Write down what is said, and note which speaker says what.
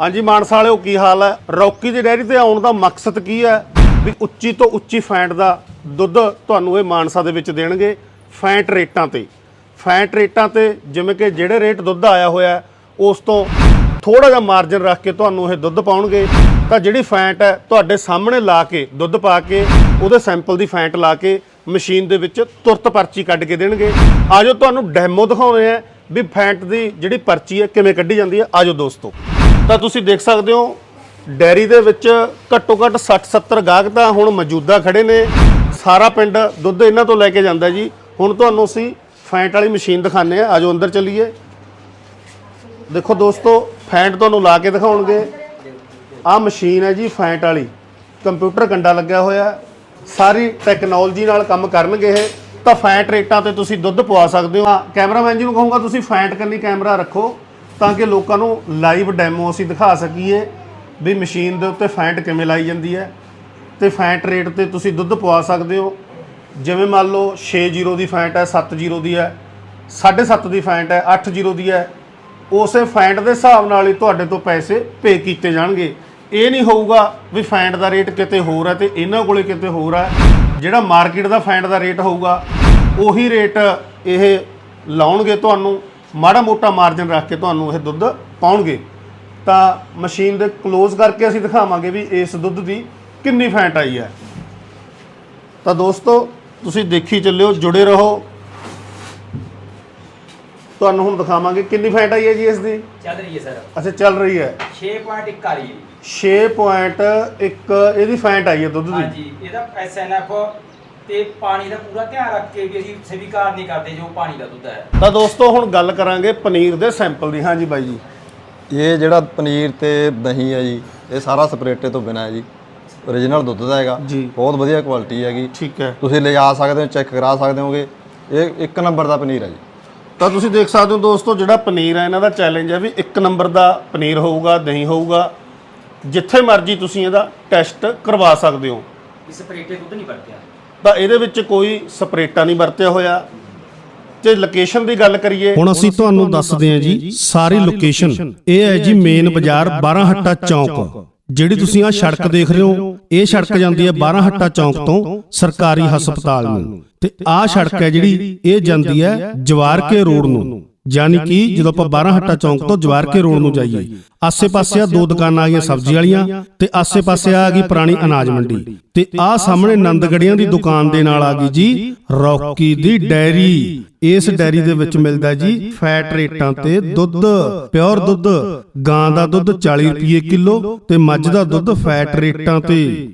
Speaker 1: ਹਾਂਜੀ ਮਾਨਸਾ ਵਾਲਿਓ ਕੀ ਹਾਲ ਹੈ? ਰੌਕੀ ਦੀ ਡੈਰੀ ਤੇ ਆਉਣ ਦਾ ਮਕਸਦ ਕੀ ਹੈ? ਵੀ ਉੱਚੀ ਤੋਂ ਉੱਚੀ ਫੈਂਟ ਦਾ ਦੁੱਧ ਤੁਹਾਨੂੰ ਇਹ ਮਾਨਸਾ ਦੇ ਵਿੱਚ ਦੇਣਗੇ ਫੈਂਟ ਰੇਟਾਂ ਤੇ। ਫੈਂਟ ਰੇਟਾਂ ਤੇ ਜਿਵੇਂ ਕਿ ਜਿਹੜੇ ਰੇਟ ਦੁੱਧ ਆਇਆ ਹੋਇਆ ਉਸ ਤੋਂ ਥੋੜਾ ਜਿਹਾ ਮਾਰਜਨ ਰੱਖ ਕੇ ਤੁਹਾਨੂੰ ਇਹ ਦੁੱਧ ਪਾਉਣਗੇ। ਤਾਂ ਜਿਹੜੀ ਫੈਂਟ ਹੈ, ਤੁਹਾਡੇ ਸਾਹਮਣੇ ਲਾ ਕੇ, ਦੁੱਧ ਪਾ ਕੇ, ਉਹਦੇ ਸੈਂਪਲ ਦੀ ਫੈਂਟ ਲਾ ਕੇ ਮਸ਼ੀਨ ਦੇ ਵਿੱਚ ਤੁਰਤ ਪਰਚੀ ਕੱਢ ਕੇ ਦੇਣਗੇ। ਆਜੋ ਤੁਹਾਨੂੰ ਡੈਮੋ ਦਿਖਾਉਂਦੇ ਆ ਵੀ ਫੈਂਟ ਦੀ ਜਿਹੜੀ ਪਰਚੀ ਹੈ, ਕਿਵੇਂ ਕੱਢੀ ਜਾਂਦੀ ਹੈ। ਆਜੋ ਦੋਸਤੋ। ਤਾਂ ਤੁਸੀਂ ਦੇਖ ਸਕਦੇ ਹੋ, ਡੈਰੀ ਦੇ ਵਿੱਚ ਘੱਟੋ ਘੱਟ 60 70 ਗਾਹਕ ਤਾਂ ਹੁਣ ਮੌਜੂਦਾ ਖੜੇ ਨੇ। ਸਾਰਾ ਪਿੰਡ ਦੁੱਧ ਇਹਨਾਂ ਤੋਂ ਲੈ ਕੇ ਜਾਂਦਾ ਜੀ। ਹੁਣ ਤੁਹਾਨੂੰ ਅਸੀਂ ਫੈਂਟ ਵਾਲੀ ਮਸ਼ੀਨ ਦਿਖਾਣੇ ਆ ਆਜੋ ਅੰਦਰ ਚਲੀਏ। ਦੇਖੋ ਦੋਸਤੋ, ਫੈਂਟ ਤੁਹਾਨੂੰ ਲਾ ਕੇ ਦਿਖਾਉਣਗੇ। ਆਹ ਮਸ਼ੀਨ ਹੈ ਜੀ ਫੈਂਟ ਵਾਲੀ। ਕੰਪਿਊਟਰ ਕੰਡਾ ਲੱਗਿਆ ਹੋਇਆ। ਸਾਰੀ ਟੈਕਨੋਲੋਜੀ ਨਾਲ ਕੰਮ ਕਰਨਗੇ ਇਹ। ਤਾਂ ਫੈਂਟ ਰੇਟਾਂ ਤੇ ਤੁਸੀਂ ਦੁੱਧ ਪਵਾ ਸਕਦੇ ਹੋ। ਕੈਮਰਾਮੈਨ ਜੀ ਨੂੰ ਕਹੂੰਗਾ, ਤੁਸੀਂ ਫੈਂਟ ਕੰਨੀ ਕੈਮਰਾ ਰੱਖੋ। ਤਾਂ ਕਿ ਲੋਕਾਂ ਨੂੰ ਲਾਈਵ ਡੈਮੋ ਅਸੀਂ ਦਿਖਾ ਸਕੀਏ ਵੀ ਮਸ਼ੀਨ ਦੇ ਉੱਤੇ ਫੈਂਟ ਕਿਵੇਂ ਲਾਈ ਜਾਂਦੀ ਹੈ ਤੇ ਫੈਂਟ ਰੇਟ ਤੇ ਤੁਸੀਂ ਦੁੱਧ ਪਵਾ ਸਕਦੇ ਹੋ। ਜਿਵੇਂ ਮੰਨ ਲਓ 60 ਦੀ ਫੈਂਟ ਹੈ 70 ਦੀ ਹੈ 7.5 ਦੀ ਫੈਂਟ ਹੈ 80 ਦੀ ਹੈ, ਉਸੇ ਫੈਂਟ ਦੇ ਹਿਸਾਬ ਨਾਲ ਹੀ ਤੁਹਾਡੇ ਤੋਂ ਪੈਸੇ ਪੇ ਕੀਤੇ ਜਾਣਗੇ। ਇਹ ਨਹੀਂ ਹੋਊਗਾ ਵੀ ਫੈਂਟ ਦਾ ਰੇਟ ਕਿਤੇ ਹੋਰ ਹੈ ਤੇ ਇਹਨਾਂ ਕੋਲੇ ਕਿਤੇ ਹੋਰ ਹੈ। ਜਿਹੜਾ ਮਾਰਕੀਟ ਦਾ ਫੈਂਟ ਦਾ ਰੇਟ ਹੋਊਗਾ, ਉਹੀ ਰੇਟ ਇਹ ਲਾਉਣਗੇ ਤੁਹਾਨੂੰ। ਮਾੜਾ ਮੋਟਾ ਮਾਰਜਨ ਰੱਖ ਕੇ ਤੁਹਾਨੂੰ ਇਹ ਦੁੱਧ ਪਾਉਣਗੇ। ਤਾਂ ਮਸ਼ੀਨ ਦੇ ক্লোਜ਼ ਕਰਕੇ ਅਸੀਂ ਦਿਖਾਵਾਂਗੇ ਵੀ ਇਸ ਦੁੱਧ ਦੀ ਕਿੰਨੀ ਫੈਂਟ ਆਈ ਹੈ। ਤਾਂ ਦੋਸਤੋ ਤੁਸੀਂ ਦੇਖੀ ਚੱਲਿਓ ਜੁੜੇ ਰਹੋ। ਤੁਹਾਨੂੰ ਹੁਣ ਦਿਖਾਵਾਂਗੇ ਕਿੰਨੀ ਫੈਂਟ ਆਈ ਹੈ ਜੀ ਇਸ ਦੀ।
Speaker 2: ਚੱਲ ਰਹੀ ਹੈ ਸਰ।
Speaker 1: ਅੱਛਾ ਚੱਲ ਰਹੀ ਹੈ।
Speaker 2: 6.1 ਆ ਰਹੀ ਹੈ
Speaker 1: 6.1 ਇਹਦੀ ਫੈਂਟ ਆਈ ਹੈ ਦੁੱਧ ਦੀ।
Speaker 2: ਹਾਂਜੀ ਇਹਦਾ ਐਸਐਨਐਫ ਤੇ ਪਾਣੀ ਦਾ ਪੂਰਾ ਧਿਆਨ ਰੱਖ ਕੇ ਵੀ ਅਸੀਂ ਸਵੀਕਾਰ ਨਹੀਂ ਕਰਦੇ ਜੋ ਪਾਣੀ ਦਾ ਦੁੱਧ ਹੈ।
Speaker 1: ਤਾਂ ਦੋਸਤੋ ਹੁਣ ਗੱਲ ਕਰਾਂਗੇ ਪਨੀਰ ਦੇ ਸੈਂਪਲ ਦੀ। ਹਾਂਜੀ ਬਾਈ ਜੀ।
Speaker 3: ਇਹ ਜਿਹੜਾ ਪਨੀਰ ਤੇ ਦਹੀਂ ਹੈ ਜੀ ਇਹ ਸਾਰਾ ਸਪਰੇਟੇ ਤੋਂ ਬਿਨਾ ਹੈ ਜੀ। origignal ਦੁੱਧ ਦਾ ਹੈਗਾ।
Speaker 1: ਜੀ।
Speaker 3: ਬਹੁਤ ਵਧੀਆ ਕੁਆਲਿਟੀ ਹੈਗੀ।
Speaker 1: ਠੀਕ ਹੈ।
Speaker 3: ਤੁਸੀਂ ਲੈ ਜਾ ਸਕਦੇ ਹੋ ਚੈੱਕ ਕਰਾ ਸਕਦੇ ਹੋਗੇ। ਇਹ ਇੱਕ ਨੰਬਰ ਦਾ ਪਨੀਰ ਹੈ ਜੀ।
Speaker 1: ਤਾਂ ਤੁਸੀਂ ਦੇਖ ਸਕਦੇ ਹੋ ਦੋਸਤੋ ਜਿਹੜਾ ਪਨੀਰ ਹੈ ਇਹਨਾਂ ਦਾ ਚੈਲੰਜ ਹੈ ਵੀ ਇੱਕ ਨੰਬਰ ਦਾ ਪਨੀਰ ਹੋਊਗਾ ਦਹੀਂ ਹੋਊਗਾ। ਜਿੱਥੇ ਮਰਜ਼ੀ ਤੁਸੀਂ ਇਹਦਾ ਟੈਸਟ ਕਰਵਾ ਸਕਦੇ ਹੋ।
Speaker 2: ਇਸ ਪਰੇਟੇ ਦੁੱਧ ਨਹੀਂ ਵਰਤਿਆ।
Speaker 1: ਤਾਂ ਇਹਦੇ ਵਿੱਚ ਕੋਈ ਸਪਰੇਟਾ ਨਹੀਂ ਵਰਤਿਆ ਹੋਇਆ। ਤੇ ਲੋਕੇਸ਼ਨ ਦੀ ਗੱਲ ਕਰੀਏ
Speaker 4: ਹੁਣ ਅਸੀਂ ਤੁਹਾਨੂੰ ਦੱਸਦੇ ਹਾਂ ਜੀ ਸਾਰੀ ਲੋਕੇਸ਼ਨ ਇਹ ਹੈ ਜੀ ਮੇਨ ਬਾਜ਼ਾਰ 12 ਹੱਟਾ ਚੌਂਕ। ਜਿਹੜੀ ਤੁਸੀਂ ਆ ਸੜਕ ਦੇਖ ਰਹੇ ਹੋ ਇਹ ਸੜਕ ਜਾਂਦੀ ਹੈ 12 ਹੱਟਾ ਚੌਂਕ ਤੋਂ ਸਰਕਾਰੀ ਹਸਪਤਾਲ ਨੂੰ। ਤੇ ਆਹ ਸੜਕ ਹੈ ਜਿਹੜੀ ਇਹ ਜਾਂਦੀ ਹੈ ਜਵਾਰਕੇ ਰੋਡ ਨੂੰ। ਯਾਨੀ ਕਿ ਜਦੋਂ ਆਪਾਂ 12 ਹੱਟਾ ਚੌਂਕ ਤੋਂ ਜਵਾਰਕੇ ਰੋਡ ਨੂੰ ਜਾਈਏ ਆਸੇ-ਪਾਸੇ ਆ ਦੋ ਦੁਕਾਨਾਂ ਆ ਗਈਆਂ ਸਬਜ਼ੀ ਵਾਲੀਆਂ ਤੇ ਆਸੇ-ਪਾਸੇ ਆ ਗਈ ਪੁਰਾਣੀ ਅਨਾਜ ਮੰਡੀ। ਤੇ ਆ ਸਾਹਮਣੇ ਨੰਦਗੜੀਆਂ ਦੀ ਦੁਕਾਨ ਦੇ ਨਾਲ ਆ ਗਈ ਜੀ ਰੌਕੀ ਦੀ ਡੈਰੀ। ਇਸ ਡੈਰੀ ਦੇ ਵਿੱਚ ਮਿਲਦਾ ਜੀ ਫੈਟ ਰੇਟਾਂ ਤੇ ਦੁੱਧ ਪਿਓਰ ਦੁੱਧ ਗਾਂ ਦਾ ਦੁੱਧ 40 ਰੁਪਏ ਕਿਲੋ ਤੇ ਮੱਝ ਦਾ ਦੁੱਧ ਫੈਟ ਰੇਟਾਂ ਤੇ।